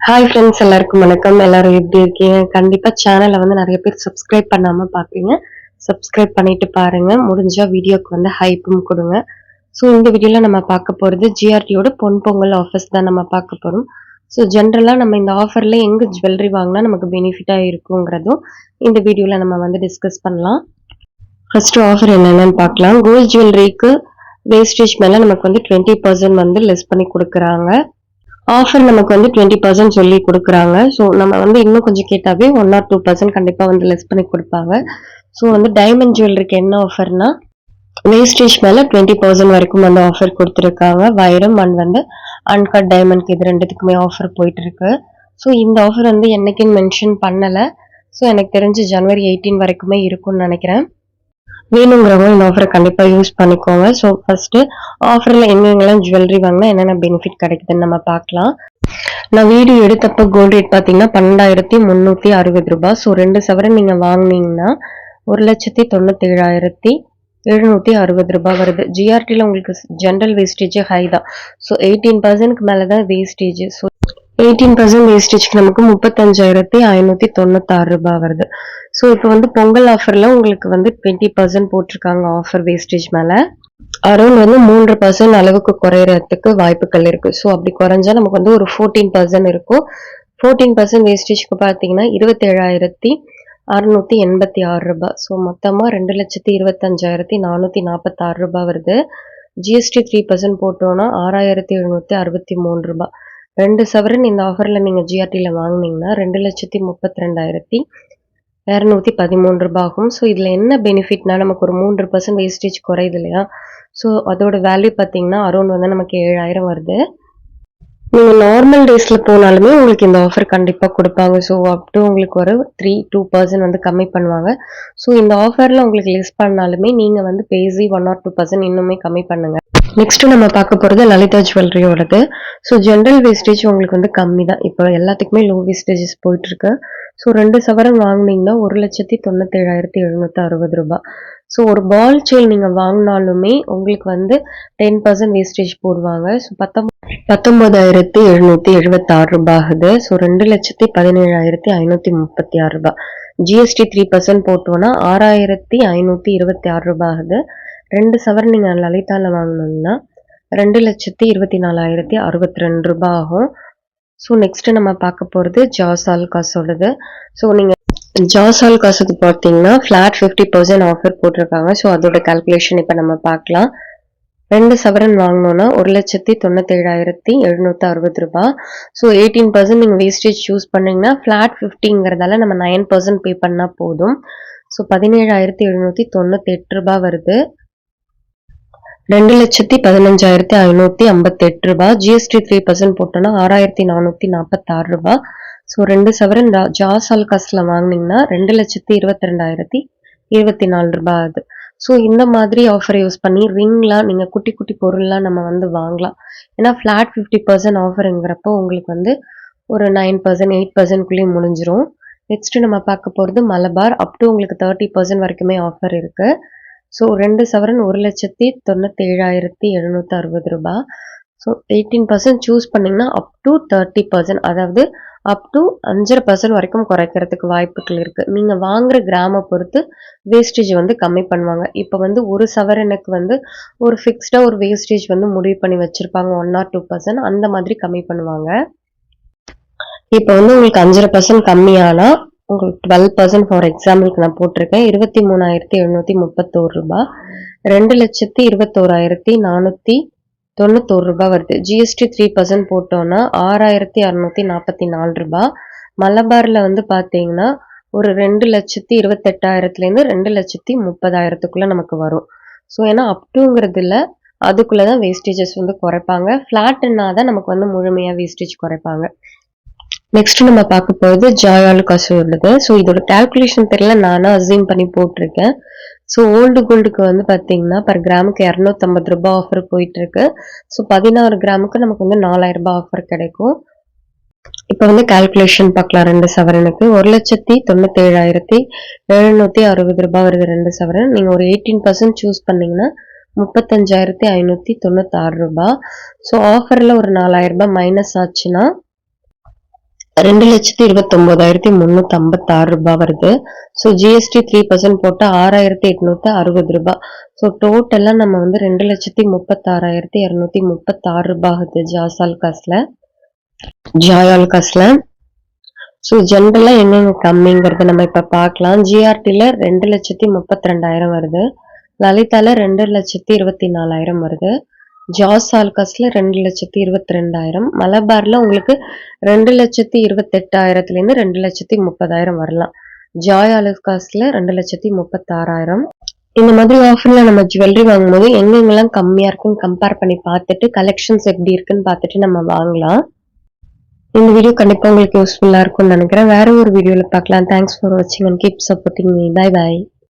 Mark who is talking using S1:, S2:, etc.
S1: Hi friends எல்லாருக்கும் வணக்கம். எல்லாரும் எப்படி இருக்கீங்க? கண்டிப்பா சேனலை வந்து நிறைய பேர் சப்ஸ்கிரைப் பண்ணாம பாப்பீங்க சப்ஸ்கிரைப் பண்ணிட்டு பாருங்க. முடிஞ்சா வீடியோக்கு வந்து ஹைப்பும் கொடுங்க. ஸோ இந்த வீடியோல நம்ம பார்க்க போறது ஜிஆர்டியோட பொன் பொங்கல் ஆஃபர்ஸ் தான் நம்ம பார்க்க போறோம். ஸோ ஜென்ரலாக நம்ம இந்த ஆஃபர்ல எங்க ஜுவல்லரி வாங்கினா நமக்கு பெனிஃபிட்டாக இருக்குங்கிறதும் இந்த வீடியோல நம்ம வந்து டிஸ்கஸ் பண்ணலாம். ஃபர்ஸ்ட் ஆஃபர் என்னென்னு பார்க்கலாம். கோல்ட் ஜுவல்லரிக்கு வேஸ்டேஜ் மேலே நமக்கு வந்து டுவெண்ட்டி பர்சன்ட் வந்து லெஸ் பண்ணி கொடுக்குறாங்க. ஆஃபர் நமக்கு வந்து டுவெண்ட்டி பர்சன்ட் சொல்லி கொடுக்குறாங்க. ஸோ நம்ம வந்து இன்னும் கொஞ்சம் கேட்டாவே ஒன் ஆர் டூ பர்சன்ட் கண்டிப்பாக வந்து லெஸ் பண்ணி கொடுப்பாங்க. ஸோ வந்து டைமண்ட் ஜுவல்லரிக்கு என்ன ஆஃபர்னா வேஸ்டேஜ் மேலே டுவெண்ட்டி பர்சன்ட் வரைக்கும் வந்து ஆஃபர் கொடுத்துருக்காங்க. வைரம் அண்ட் வந்து அன்கட் டைமண்ட்க்கு இது ரெண்டுத்துக்குமே ஆஃபர் போயிட்டு இருக்கு ஸோ இந்த ஆஃபர் வந்து என்னைக்குன்னு மென்ஷன் பண்ணலை. ஸோ எனக்கு தெரிஞ்சு ஜனவரி எயிட்டீன் வரைக்குமே இருக்கும்னு நினைக்கிறேன். வேணுங்கிறவங்க இந்த ஆஃபரை கண்டிப்பாக யூஸ் பண்ணிக்கோங்க. ஸோ ஃபர்ஸ்ட்டு ஆஃபரில் எங்கெங்கெல்லாம் ஜுவல்லரி வாங்கினா என்னென்ன பெனிஃபிட் கிடைக்குதுன்னு நம்ம பார்க்கலாம். நான் வீடியோ எடுத்தப்ப கோல்டு ரேட் பார்த்தீங்கன்னா பன்னெண்டாயிரத்தி முந்நூற்றி அறுபது ரூபாய் ஸோ ரெண்டு சவரன் நீங்கள் வாங்கினீங்கன்னா ஒரு லட்சத்தி தொண்ணூத்தேழாயிரத்தி எழுநூற்றி அறுபது ரூபாய் வருது. ஜிஆர்டியில் உங்களுக்கு ஜென்ரல் வேஸ்டேஜ் ஹை தான். ஸோ எயிட்டீன் பர்சன்ட்க்கு மேலே தான் வேஸ்டேஜ் ஸோ எயிட்டீன் பர்சன்ட் வேஸ்டேஜ்க்கு நமக்கு முப்பத்தஞ்சாயிரத்தி ஐநூற்றி தொண்ணூத்தாறு ரூபாய் வருது. ஸோ இப்போ வந்து பொங்கல் ஆஃபரில் உங்களுக்கு வந்து டுவெண்ட்டி பர்சன்ட் போட்டிருக்காங்க ஆஃபர் வேஸ்டேஜ் மேலே. அரௌண்ட் வந்து மூன்று பர்சன்ட் அளவுக்கு குறையறதுக்கு வாய்ப்புகள் இருக்கு. ஸோ அப்படி குறைஞ்சா நமக்கு வந்து ஒரு ஃபோர்டீன் பர்சன்ட் இருக்கும். ஃபோர்டீன் பர்சன்ட் வேஸ்டேஜ்க்கு பார்த்தீங்கன்னா இருபத்தேழாயிரத்தி அறுநூத்தி எண்பத்தி ஆறு ரூபாய். ஸோ மொத்தமாக ரெண்டு லட்சத்தி இருபத்தஞ்சாயிரத்தி நானூற்றி நாற்பத்தாறு ரூபாய் வருது. ஜிஎஸ்டி த்ரீ பர்சன்ட் போட்டோன்னா ஆறாயிரத்தி எழுநூற்றி அறுபத்தி மூணு ரூபாய். ரெண்டு சவரன் இந்த ஆஃபரில் நீங்கள் ஜிஆர்டியில் வாங்கினீங்கன்னா ரெண்டு லட்சத்தி முப்பத்தி ரெண்டாயிரத்தி இரநூத்தி பதிமூணு ரூபாய் ஆகும் ஸோ இதில் என்ன பெனிஃபிட்னா நமக்கு ஒரு மூன்று பர்சன்ட் வேஸ்டேஜ் குறையுது இல்லையா? ஸோ அதோட வேல்யூ பார்த்தீங்கன்னா அரௌண்ட் வந்து நமக்கு ஏழாயிரம் வருது. நீங்கள் நார்மல் டேஸில் போனாலுமே உங்களுக்கு இந்த ஆஃபர் கண்டிப்பாக கொடுப்பாங்க. ஸோ அப் டு உங்களுக்கு ஒரு த்ரீ டூ பர்சன்ட் வந்து கம்மி பண்ணுவாங்க. ஸோ இந்த ஆஃபரில் உங்களுக்கு லெஸ் பண்ணாலுமே நீங்கள் வந்து பேசி ஒன் ஆர் டூ பர்சன்ட் இன்னுமே கம்மி பண்ணுங்கள் நெக்ஸ்ட்டு நம்ம பார்க்க போகிறது லலிதா ஜுவல்லரியோடது. ஸோ ஜென்ரல் வேஸ்டேஜ் உங்களுக்கு வந்து கம்மி தான் இப்போ எல்லாத்துக்குமே லோ வேஸ்டேஜஸ் போயிட்டுருக்கு. ஸோ ரெண்டு சவரன் வாங்கினீங்கன்னா ஒரு லட்சத்தி தொண்ணூத்தேழாயிரத்தி எழுநூற்றி அறுபது ரூபாய் ஸோ ஒரு பால் செயின் நீங்கள் வாங்கினாலுமே உங்களுக்கு வந்து டென் பர்சன்ட் வேஸ்டேஜ் போடுவாங்க. ஸோ பத்தொம்பது பத்தொம்போதாயிரத்தி எழுநூற்றி எழுபத்தாறு ரூபாய் ஆகுது. ஸோ ரெண்டு லட்சத்தி பதினேழாயிரத்தி ஐநூற்றி முப்பத்தி ஆறு ரூபாய் ஜிஎஸ்டி த்ரீ பர்சன்ட் போட்டோன்னா ஆறாயிரத்தி ஐநூற்றி இருபத்தி ஆறு ரூபாய் ஆகுது. ரெண்டு சவரன் நீங்கள் லலிதாவில் வாங்கினோம்னா ரெண்டு லட்சத்தி இருபத்தி நாலாயிரத்தி அறுபத்தி ரெண்டு ரூபாய் ஆகும் ஸோ நெக்ஸ்ட் நம்ம பார்க்க போகிறது ஜாசால் காசோடது. ஸோ நீங்கள் ஜாசால் காசுக்கு பார்த்தீங்கன்னா ஃப்ளாட் ஃபிஃப்டி பர்சன்ட் ஆஃபர் போட்டிருக்காங்க. ஸோ அதோட கால்குலேஷன் இப்போ நம்ம பார்க்கலாம். ரெண்டு சவரன் வாங்கினோன்னா ஒரு லட்சத்தி தொண்ணூத்தேழாயிரத்தி எழுநூற்றி அறுபது ரூபாய் ஸோ எயிட்டீன் பர்சன்ட் நீங்கள் வேஸ்டேஜ் சூஸ் பண்ணிங்கன்னா ஃப்ளாட் ஃபிஃப்டிங்கிறதால நம்ம நைன் பர்சன்ட் பே பண்ணால் போதும். ஸோ பதினேழாயிரத்தி எழுநூற்றி தொண்ணூற்றி எட்டு ரூபாய் வருது. ரெண்டு லட்சத்தி பதினஞ்சாயிரத்தி ஐநூற்றி ஐம்பத்தெட்டு ரூபாய் ஜிஎஸ்டி த்ரீ பர்சன்ட் போட்டோன்னா ஆறாயிரத்தி நானூற்றி நாற்பத்தாறு ரூபாய் ஸோ ரெண்டு சவரன் ஜாஸ் ஆல்காஸில் வாங்கினீங்கன்னா ரெண்டு லட்சத்தி இருபத்தி ரெண்டாயிரத்தி இருபத்தி நாலு ரூபாய் ஆகுது. ஸோ இந்த மாதிரி ஆஃபர் யூஸ் பண்ணி ரிங்லாம் நீங்கள் குட்டி குட்டி பொருள்லாம் நம்ம வந்து வாங்கலாம். ஏன்னா ஃப்ளாட் ஃபிஃப்டி பர்சன்ட் ஆஃபருங்கிறப்போ உங்களுக்கு வந்து ஒரு நைன் பர்சன்ட் எயிட் பர்சன்ட்குள்ளேயும் முடிஞ்சிரும். நெக்ஸ்ட்டு நம்ம பார்க்க போகிறது மலபார். அப் டு உங்களுக்கு தேர்ட்டி பர்சன்ட் வரைக்குமே ஆஃபர் இருக்குது ஸோ ரெண்டு சவரன் ஒரு லட்சத்தி தொண்ணூத்தேழாயிரத்தி எழுநூற்றி அறுபது ரூபாய் ஸோ எயிட்டீன் பர்சன்ட் சூஸ் பண்ணிங்கன்னா அப் டு தேர்ட்டி பர்சன்ட் அதாவது அப் டு அஞ்சரை பர்சன்ட் வரைக்கும் குறைக்கிறதுக்கு வாய்ப்புகள் இருக்குது நீங்கள் வாங்குற கிராமம் பொறுத்து வேஸ்டேஜ் வந்து கம்மி பண்ணுவாங்க. இப்போ வந்து ஒரு சவரனுக்கு வந்து ஒரு ஃபிக்ஸ்டாக ஒரு வேஸ்டேஜ் வந்து முடிவு பண்ணி வச்சுருப்பாங்க ஒன் ஆர் டூ பர்சன்ட் அந்த மாதிரி கம்மி பண்ணுவாங்க. இப்போ வந்து உங்களுக்கு அஞ்சரை பர்சன்ட் கம்மியானால் உங்களுக்கு டுவெல் பர்சன்ட் ஃபார் எக்ஸாம்பிளுக்கு நான் போட்டிருக்கேன். இருபத்தி மூணாயிரத்தி எழுநூற்றி முப்பத்தோரு ரூபாய் ரெண்டு லட்சத்தி இருபத்தோராயிரத்தி நானூற்றி தொண்ணூத்தோரு ரூபாய் வருது. ஜிஎஸ்டி த்ரீ பர்சன்ட் போட்டோன்னா ஆறாயிரத்தி அறநூற்றி நாற்பத்தி நாலு ரூபாய் மலபாரில் வந்து பார்த்தீங்கன்னா ஒரு ரெண்டு லட்சத்தி இருபத்தெட்டாயிரத்துலேருந்து ரெண்டு லட்சத்தி முப்பதாயிரத்துக்குள்ளே நமக்கு வரும். ஸோ ஏன்னா அப்டுங்கிறதுல அதுக்குள்ளே தான் வேஸ்டேஜஸ் வந்து குறைப்பாங்க. ஃப்ளாட்டுன்னா தான் நமக்கு வந்து முழுமையாக வேஸ்டேஜ் குறைப்பாங்க. நெக்ஸ்ட் நம்ம பார்க்க போகிறது ஜாயாலு காசு உள்ளது ஸோ இதோட கால்குலேஷன் தெரியல நானும் அசீம் பண்ணி போட்டிருக்கேன். ஸோ ஓல்டு கோல்டுக்கு வந்து பார்த்தீங்கன்னா பர் கிராமுக்கு இரநூத்தம்பது ரூபாய் ஆஃபர் போயிட்டுருக்கு. ஸோ பதினாறு கிராமுக்கு நமக்கு வந்து நாலாயிரம் ரூபாய் ஆஃபர் கிடைக்கும். இப்போ வந்து கால்குலேஷன் பார்க்கலாம். ரெண்டு சவரனுக்கு ஒரு லட்சத்தி தொண்ணூத்தேழாயிரத்தி எழுநூற்றி அறுபது ரூபாய் வருது ரெண்டு சவரன். நீங்கள் ஒரு எயிட்டீன் பர்சன்ட் சூஸ் பண்ணிங்கன்னா முப்பத்தஞ்சாயிரத்தி ஐநூற்றி தொண்ணூத்தாறு ரூபாய். ஸோ ஆஃபரில் ஒரு நாலாயிரம் ரூபாய் மைனஸ் ஆச்சுன்னா ரெண்டு லட்சத்தி இருபத்தொம்போதாயிரத்தி முன்னூத்தி ஐம்பத்தி ஆறு ரூபாய் வருது. ஸோ ஜிஎஸ்டி த்ரீ பர்சன்ட் போட்டு ஆறாயிரத்தி எட்நூத்தி அறுபது ரூபாய். ஸோ டோட்டலாக நம்ம வந்து ரெண்டு லட்சத்தி முப்பத்தாறாயிரத்தி இரநூத்தி முப்பத்தாறு ரூபாய் ஆகுது ஜாசால் காசுல. ஜாயால் காசுல. ஸோ ஜென்ரலாக என்னென்ன கம்மிங்கிறத நம்ம இப்போ பார்க்கலாம். ஜிஆர்டியில் ரெண்டு லட்சத்தி முப்பத்தி ரெண்டாயிரம் வருது. லலிதாவில் ரெண்டு லட்சத்தி இருபத்தி நாலாயிரம் வருது. ஜாஸ் ஆல்காஸ்ல ரெண்டு லட்சத்தி இருபத்தி ரெண்டாயிரம் மலபார்ல உங்களுக்கு ரெண்டு லட்சத்தி இருபத்தெட்டாயிரத்துல இருந்து ரெண்டு லட்சத்தி முப்பதாயிரம் வரலாம். ஜாய் ஆலுகாஸ்ல ரெண்டு லட்சத்தி முப்பத்தாறாயிரம். இந்த மாதிரி ஆஃபர்ல நம்ம ஜுவல்லரி வாங்கும்போது எங்கெங்கெல்லாம் கம்மியா இருக்குன்னு கம்பேர் பண்ணி பார்த்துட்டு கலெக்ஷன்ஸ் எப்படி இருக்குன்னு பார்த்துட்டு நம்ம வாங்கலாம். இந்த வீடியோ கண்டிப்பா உங்களுக்கு யூஸ்ஃபுல்லா இருக்கும்னு நினைக்கிறேன். வேற ஒரு வீடியோல பார்க்கலாம். தேங்க்ஸ் ஃபார் வாட்சிங் and keep supporting me bye bye